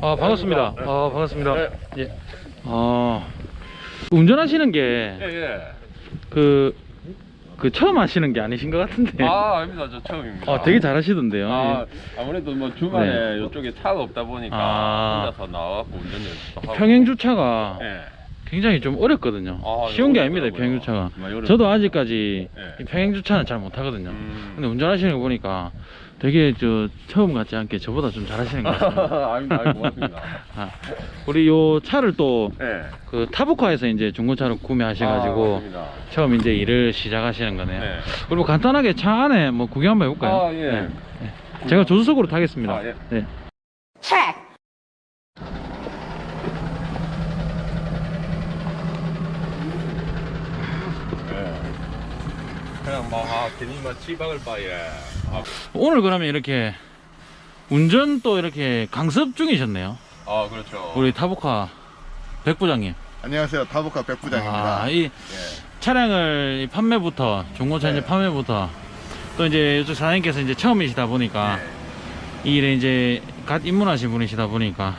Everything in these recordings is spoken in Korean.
아 반갑습니다. 네. 아 반갑습니다. 네. 예. 아 운전하시는 게 예, 그, 그 처음 하시는 게 아니신 것 같은데. 예. 아, 아닙니다. 저 처음입니다. 아, 되게 잘하시던데요. 아, 예. 아무래도 뭐 주말에 네. 이쪽에 차가 없다 보니까 아. 혼자서 나와갖고 운전 연습도 하고. 평행 주차가 예. 굉장히 좀 어렵거든요. 아, 쉬운 게 아닙니다, 어렵더라고요. 평행 주차가. 정말 어렵- 저도 아직까지 예. 이 평행 주차는 잘 못하거든요. 음. 근데 운전하시는 거 보니까 되게 저 처음 같지 않게 저보다 좀 잘하시는 것 같습니다. 아닙니다. 아이, 고맙습니다. 아, 우리 요 차를 또 예. 그 타부카에서 이제 중고차로 구매하셔가지고 아, 맞습니다. 처음 이제 일을 시작하시는 거네요. 네. 그리고 간단하게 차 안에 뭐 구경 한번 해볼까요? 아, 예. 네. 제가 조수석으로 타겠습니다. 아, 예. 네. 예. 그냥 뭐, 아, 괜히 막 치박을 바에. 아, 오늘 그러면 이렇게 운전 또 이렇게 강습 중이셨네요. 아, 그렇죠. 우리 타부카 백 부장님. 안녕하세요. 타보카 백 부장입니다. 아, 이 예. 차량을 이 판매부터 중고차 이제 네. 판매부터 또 이제 이쪽 사장님께서 이제 처음이시다 보니까 예. 이 일에 이제 갓 입문하신 분이시다 보니까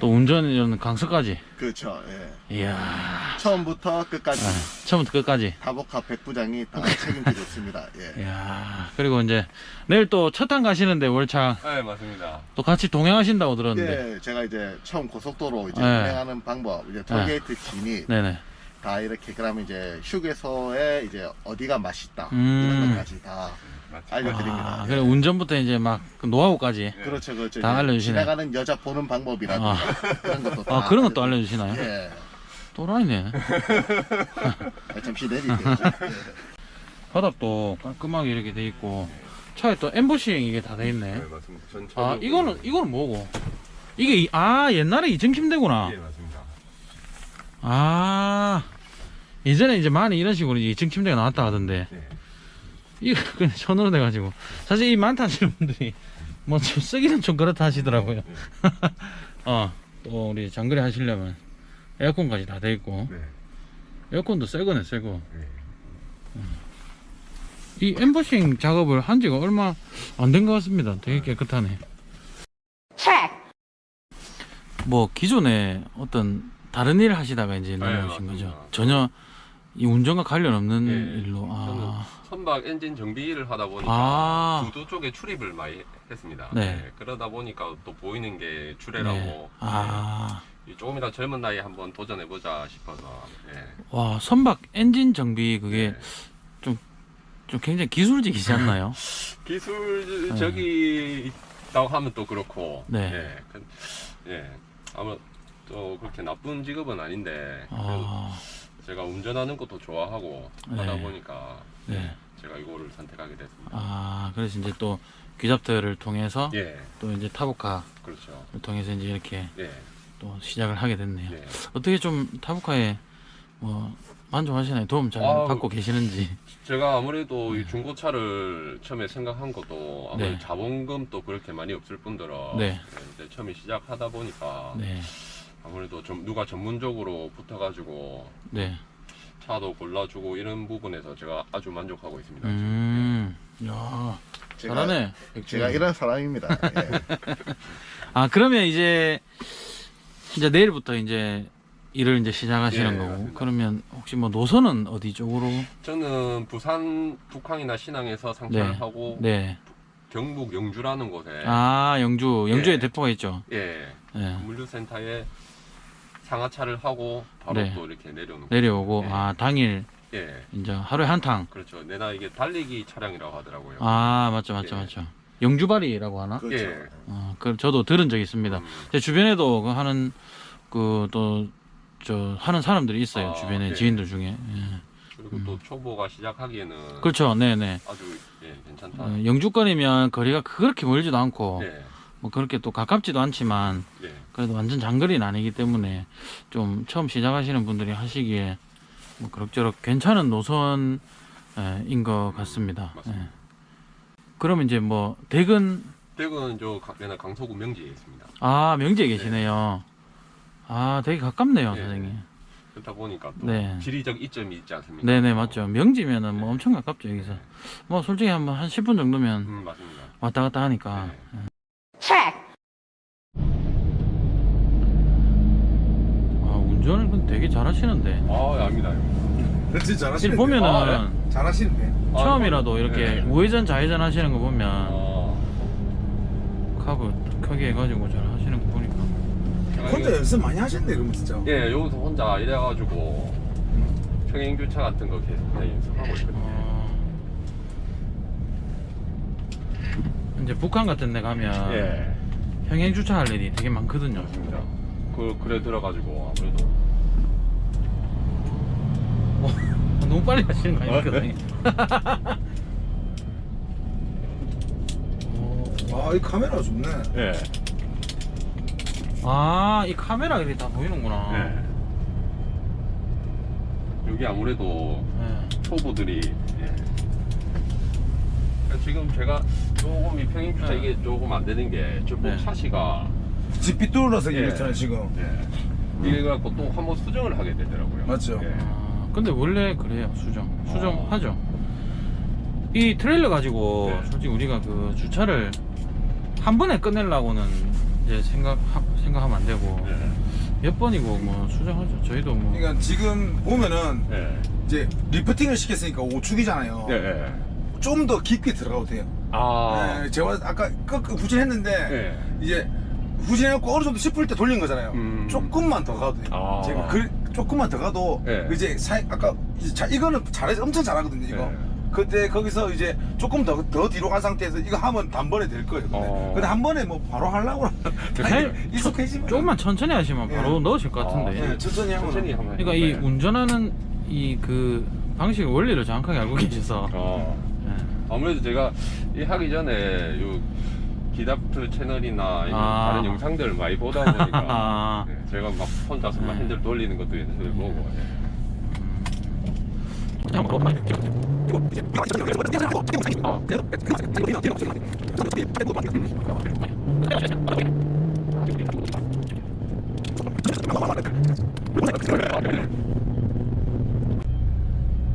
또 운전 이런 강습까지. 그렇죠. 예. 이야. 처음부터 끝까지 아, 처음부터 끝까지. 타보카 백 부장이 다 책임지고 있습니다. 예. 이야. 그리고 이제 내일 또첫탄 가시는데 월창 네, 맞습니다. 또 같이 동행하신다고 들었는데. 예, 제가 이제 처음 고속도로 이제 네. 운행하는 방법, 이제 톨게이트 진입 네네. 다 이렇게 그러면 이제 휴게소에 이제 어디가 맛있다 음. 이런 것까지 다 맞죠. 알려드립니다. 아, 예. 그래 운전부터 이제 막그 노하우까지. 예. 그렇죠, 그렇죠. 다 이제 알려주시네. 지나가는 여자 보는 방법이라든가 아. 그런 것도 다 아 그런 것도. 알려주시나요? 예. 또라이네. 아, 잠시. 예. 바닥도 깔끔하게 이렇게 돼 있고 차에 또 엠보싱 이게 다 돼 네, 있네. 맞습니다. 전아 저도- 이거는 이거는 뭐고? 이게 이- 아 옛날에 이층 침대구나. 예, 맞습니다. 아 예전에 이제 많이 이런 식으로 이층 침대가 나왔다 하던데 네. 이거 그냥 손으로 돼가지고 사실 이 많다 하시는 분들이 뭐 좀 쓰기는 좀 그렇다 하시더라고요. 어 또 우리 장거리 하시려면 에어컨까지 다 돼 있고 네. 에어컨도 새 거네 새 거. 네. 이 엠보싱 작업을 한 지가 얼마 안 된 것 같습니다. 되게 깨끗하네. 뭐 기존에 어떤 다른 일을 하시다가 이제 넘어오신 네. 거죠. 전혀 이 운전과 관련 없는 예, 일로. 저는 아, 선박 엔진 정비를 하다 보니까 아. 구도 쪽에 출입을 많이 했습니다. 네. 그러다 보니까 또 보이는 게 주례라고 네. 아, 이 조금이라도 젊은 나이에 한번 도전해 보자 싶어서 예. 와 선박 엔진 정비 그게 네. 좀 굉장히 기술직이지 않나요? 기술 저기 있다고 하면 또 그렇고 네. 예. 그- 예. 아마 또 그렇게 나쁜 직업은 아닌데 아, 제가 운전하는 것도 좋아하고 네. 하다 보니까 네. 제가 이거를 선택하게 됐습니다. 아, 그래서 이제 또 귀잡터를 통해서 예, 또 이제 타보카를 그렇죠. 통해서 이제 이렇게 예, 또 시작을 하게 됐네요. 네. 어떻게 좀 타부카에 뭐 만족하시나요? 도움 잘 아우, 받고 계시는지. 제가 아무래도 이 중고차를 처음에 생각한 것도 아무래도 네. 자본금도 그렇게 많이 없을 뿐더러 네. 이제 처음에 시작하다 보니까 네, 아무래도 좀 누가 전문적으로 붙어가지고 네. 차도 골라주고 이런 부분에서 제가 아주 만족하고 있습니다. 음, 야, 제가, 잘하네. 제가 이런 사람입니다. 예. 아 그러면 이제 이제 내일부터 이제 일을 이제 시작하시는 예, 거고. 맞습니다. 그러면 혹시 뭐 노선은 어디 쪽으로? 저는 부산 북항이나 신항에서 상차를 네. 하고 네. 경북 영주라는 곳에 아 영주, 영주에 예. 대포가 있죠. 예, 예. 물류센터에 상하차를 하고 바로 네. 또 이렇게 내려오는 내려오고 예. 아 당일 예, 이제 하루에 한 탕. 그렇죠. 내나 이게 달리기 차량이라고 하더라고요. 아 맞죠, 맞죠, 예. 맞죠. 영주발이라고 하나? 그렇죠. 예. 어, 그 저도 들은 적이 있습니다. 음, 제 주변에도 그 하는 그 또 저 하는 사람들이 있어요. 아, 주변에 네. 지인들 중에. 예. 그리고 또 초보가 시작하기에는 음. 그렇죠, 네네. 아주 예, 괜찮다. 어, 영주거리면 거리가 그렇게 멀지도 않고 네, 뭐 그렇게 또 가깝지도 않지만 네, 그래도 완전 장거리는 아니기 때문에 좀 처음 시작하시는 분들이 하시기에 뭐 그럭저럭 괜찮은 노선인 것 같습니다. 맞습니다. 예. 그럼 이제 뭐 대근 댁은 저 강- 내나 강서구 명지에 있습니다. 아 명지에 계시네요. 아 되게 가깝네요, 네. 사장님. 그렇다 보니까 또 네. 지리적 이점이 있지 않습니까? 네네 맞죠. 명지면은 뭐 네. 엄청 가깝죠 네. 여기서. 뭐 솔직히 한한 10분 정도면 음, 맞습니다. 왔다 갔다 하니까. 네. 아 운전을 근데 되게 잘하시는데. 아, 예, 압니다. 그렇지 잘하시는데 보면은 아, 잘하시는데 아, 처음이라도 이렇게 네. 우회전 좌회전 하시는 거 보면 아, 카브 크게 해가지고 잘 혼자 연습 많이 하셨네 그러면 진짜. 예, 여기서 혼자 이래가지고 평행 교차 같은 거 계속 그냥 연습하고 있거든요. 어, 이제 북한 같은 데 가면 예. 평행 주차할 일이 되게 많거든요. 맞습니다. 그 그래 들어가지고 아무래도 어, 너무 빨리 하시는 거 아닙니까? 선생님? 아, 이 카메라 좋네. 예. 아, 이 카메라 이렇게 다 보이는구나. 예. 여기 아무래도 네. 초보들이 예. 그러니까 지금 제가 조금 이 평행 주차 네. 이게 조금 안 되는 게 조금 네. 샤시가 집 삐뚤어서 예. 이랬잖아요 지금. 예. 이래 갖고 또 한번 수정을 하게 되더라고요. 맞죠. 예. 아, 근데 원래 그래요, 수정. 수정 어. 하죠. 이 트레일러 가지고 네. 솔직히 우리가 그 주차를 한 번에 끝내려고는 이제 생각 생각하면 안 되고 예. 몇 번이고 뭐 수정하죠. 저희도 뭐 그러니까 지금 보면은 예. 이제 리프팅을 시켰으니까 5축이잖아요. 예. 예. 좀 더 깊게 들어가도 돼요. 아. 네, 제가 아까 끝 후진했는데 예. 이제 후진해갖고 어느 정도 싶을 때 돌린 거잖아요. 음. 조금만 더 가도 돼요. 아. 제가 그 조금만 더 가도 예. 이제 사, 아까 이제 자, 이거는 잘해서 엄청 잘하거든요. 이거. 예. 그때 거기서 이제 조금 더, 더 뒤로 간 상태에서 이거 하면 단번에 될 거예요. 근데, 어. 근데 한 번에 뭐 바로 하려고 익숙해지면 조금만 천천히 하시면 바로 예. 넣으실 것 같은데. 네, 천천히 하면 천천히 하면. 그러니까 이 네. 운전하는 이 그 방식 원리를 정확하게 알고 계셔서 어. 예. 아무래도 제가 이 하기 전에 요 기다프 채널이나 이런 아. 다른 영상들을 많이 보다 보니까 아. 네, 제가 막 혼자서 막 네. 핸들 돌리는 것도 연습해 보고 예.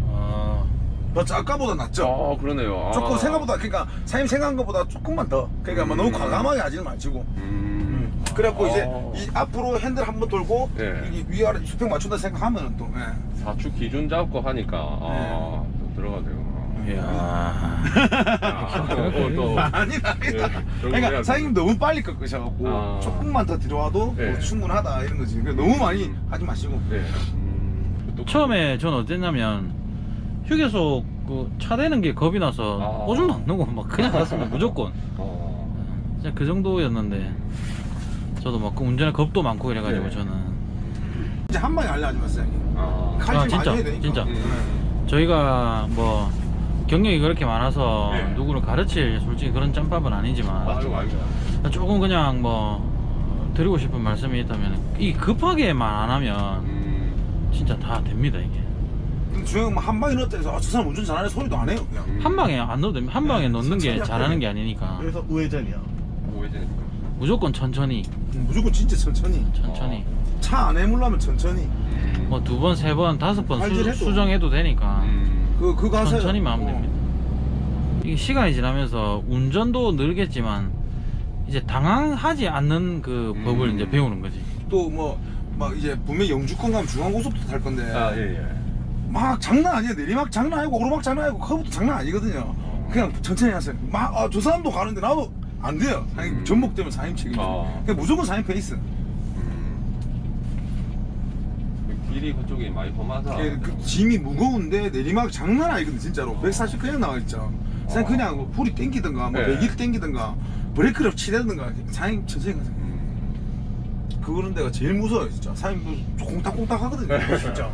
아? 아까보다 낫죠? 아 그러네요. 아. 조금 생각보다 그러니까 사장님 생각한 것보다 조금만 더 그러니까 뭐 너무 과감하게 하지는 마시고 음. 그래갖고 이제 아. 이 앞으로 핸들 한번 돌고 예. 이 위아래 수평 맞춘다 생각하면 또 예. 사축 기준 잡고 하니까 아, 네. 또 들어가네요. 이야. 아, 어, 또 아니 아니다 예, 그러니까 사장님 너무 빨리 꺾으셔갖고 아. 조금만 더 들어와도 뭐 예. 충분하다 이런 거지 그러니까 너무 많이 하지 마시고 네. 음, 또- 처음에 전 어땠냐면 휴게소 그 차 대는 게 겁이 나서 아. 오줌도 안 넣고 막 그냥 갔습니다 무조건 어. 진짜 그 정도였는데 저도 막그 운전에 겁도 많고 이래가지고 네. 저는 이제 한 방에 알려 하지 마세요 사장님 아. 칼질 아, 진짜, 많이 해야 되니까 진짜. 음. 저희가 뭐 경력이 그렇게 많아서 네. 누구를 가르칠 솔직히 그런 짬밥은 아니지만 아이고 아이고. 조금 그냥 뭐 드리고 싶은 말씀이 있다면 이 급하게만 안 하면 음. 진짜 다 됩니다 이게 근데 중요한 건한 방에 넣었다 해서 아, 저 사람 운전 잘하네 소리도 안 해요 그냥 음. 한 방에 안 넣어도 됩니다 한 방에 넣는 게 잘하는 게. 아니니까 그래서 우회전이야. 우회전이니까. 무조건 천천히. 무조건 진짜 천천히. 천천히. 차 안 해물라면 천천히. 음. 뭐두 번 세 번 다섯 번. 수, 정해도 되니까. 음. 그 그거 하세요. 천천히 마음 어. 됩니다. 이게 시간이 지나면서 운전도 늘겠지만 이제 당황하지 않는 그 음. 법을 이제 배우는 거지. 또뭐 막 이제 분명 영주권 가면 중앙고속도로 탈 건데. 아 예, 예. 막 장난 아니야 내리막 장난 아니고 오르막 장난 아니고 커브도 장난 아니거든요. 그냥 천천히 하세요. 막저 사람도 가는데 나도 안 돼요 사장님 음. 전복되면 사장님 책임져 아. 그냥 무조건 사장님 페이스 음. 길이 그쪽이 많이 험하다. 그, 그 짐이 무거운데 내리막 장난 아니거든 진짜로 140 그냥 나와 있죠 사장님 어. 그냥 뭐 풀이 땡기든가 뭐 네. 100일 땡기든가 브레이크를 치대든가 사장님 천천히 가세요 음. 그거는 내가 제일 무서워요 진짜 뭐 콩닥콩닥 하거든요 진짜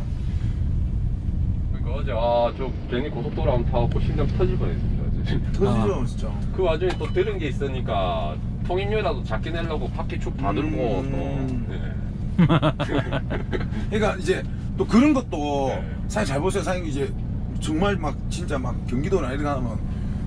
그러니까 어제 아저 괜히 고속도로 한번 타갖고 심장 터질. 진짜. 터지죠 진짜 그 와중에 또 들은 게 있으니까 통행료라도 작게 내려고 바퀴 축 다 들고 음. 또. 네. 그러니까 이제 또 그런 것도 네. 사장님 잘 보세요 사장님 이제 정말 막 진짜 막 경기도나 이런 거 하면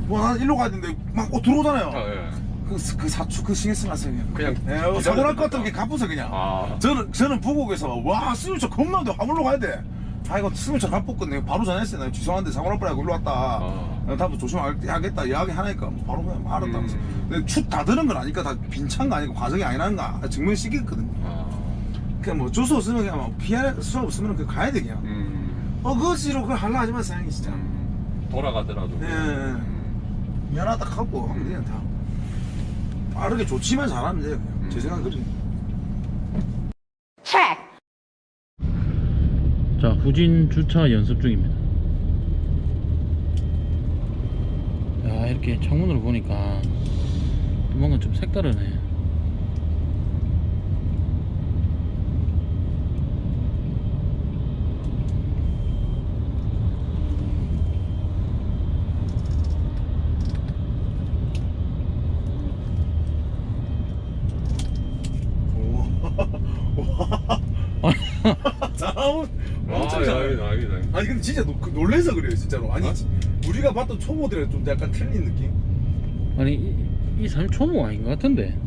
뭐난 일로 가야 되는데 막 어, 들어오잖아요 아, 예. 그, 그 사축 그 신경 쓰지 마세요 그냥, 그냥 예, 사고 날 것 같으면 그냥 갚으세요 그냥 아. 저는 저는 부곡에서 와 스물차 겁나는데 화물로 가야 돼. 아 이거 스물차 갚았거든 내가 바로 전화했어요. 내가 죄송한데 사고 날 뻔하고 일로 왔다. 아. 내가 다음부터 조심하겠다 이야기 하니까 바로 그냥 알았다면서. 음. 근데 축다 드는 건 아니까 다 빈찬 거 아니고 과정이 아니라는 거 증명 시켰거든요. 아. 그냥 뭐줄수 없으면 그냥 뭐 피할 수 없으면 그 가야 돼 그냥 음, 어거지로 그걸 하려 하지 마 사장님 진짜 음, 돌아가더라도. 예. 음, 미안하다 하고 그냥 다 빠르게 좋지만 잘하면 돼요 그냥 음. 제 생각은 그래 자 후진 주차 연습 중입니다. 야 이렇게 창문으로 보니까 뭔가 좀 색다르네 잘하면 아, 잘해 아니다, 아니다. 아니 근데 진짜 노, 그 놀래서 그래요 진짜로 아니 어? 우리가 봤던 초보들이랑 좀 약간 틀린 느낌 아니 이, 이 사람 초보 아닌 것 같은데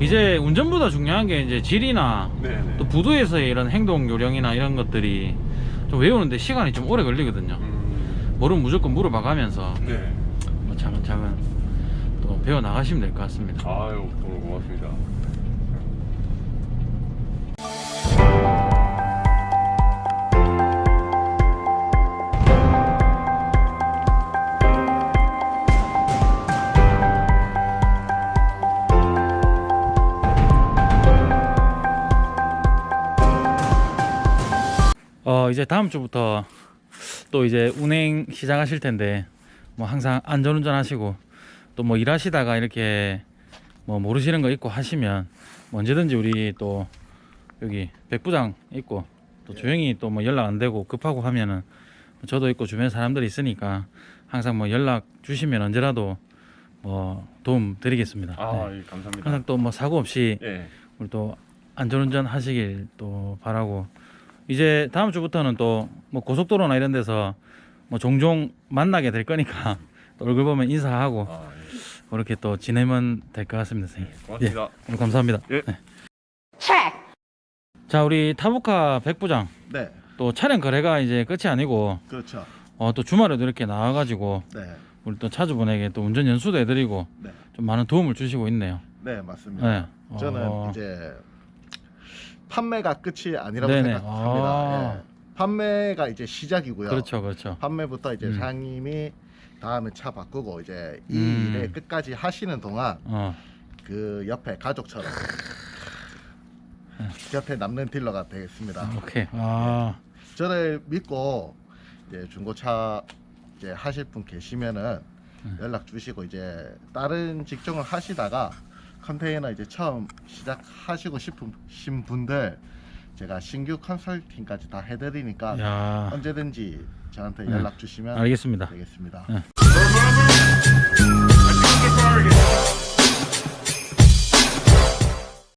이제 운전보다 중요한 게 이제 질이나 네네. 또 부두에서의 이런 행동 요령이나 이런 것들이 좀 외우는데 시간이 좀 오래 걸리거든요. 음, 모르면 무조건 물어봐 가면서 네. 뭐 차근차근 또 배워 나가시면 될 것 같습니다. 아유, 오늘 고맙습니다. 어 이제 다음 주부터 또 이제 운행 시작하실 텐데 뭐 항상 안전운전 하시고 또 뭐 일하시다가 이렇게 뭐 모르시는 거 있고 하시면 뭐 언제든지 우리 또 여기 백부장 있고 또 조용히 또 뭐 연락 안 되고 급하고 하면은 저도 있고 주변 사람들이 있으니까 항상 뭐 연락 주시면 언제라도 뭐 도움 드리겠습니다. 아, 네. 예, 감사합니다. 항상 또 뭐 사고 없이 예. 우리 또 안전운전 하시길 또 바라고 이제 다음 주부터는 또 뭐 고속도로나 이런 데서 뭐 종종 만나게 될 거니까 또 얼굴 보면 인사하고 아, 예. 그렇게 또 지내면 될 것 같습니다, 선생님. 고맙습니다. 오늘 감사합니다. 예. 네. 자, 우리 타부카 백부장 네또 촬영 거래가 이제 끝이 아니고 그렇죠 어, 또 주말에도 이렇게 나와가지고 네 우리 또 차주분에게 또 운전 연수도 해드리고 네. 좀 많은 도움을 주시고 있네요. 네 맞습니다 네. 저는 어, 이제 판매가 끝이 아니라고 네네. 생각합니다. 아. 예. 판매가 이제 시작이고요. 그렇죠, 그렇죠. 판매부터 이제 음. 사장님이 다음에 차 바꾸고 이제 이 음. 일에 끝까지 하시는 동안 어, 그 옆에 가족처럼 네. 곁에 남는 딜러가 되겠습니다. 오케이. 아, 저를 믿고 이제 중고차 이제 하실 분 계시면은 음. 연락 주시고 이제 다른 직종을 하시다가 컨테이너 이제 처음 시작하시고 싶으신 분들 제가 신규 컨설팅까지 다 해드리니까 야, 언제든지 저한테 네. 연락 주시면 알겠습니다. 되겠습니다. 네.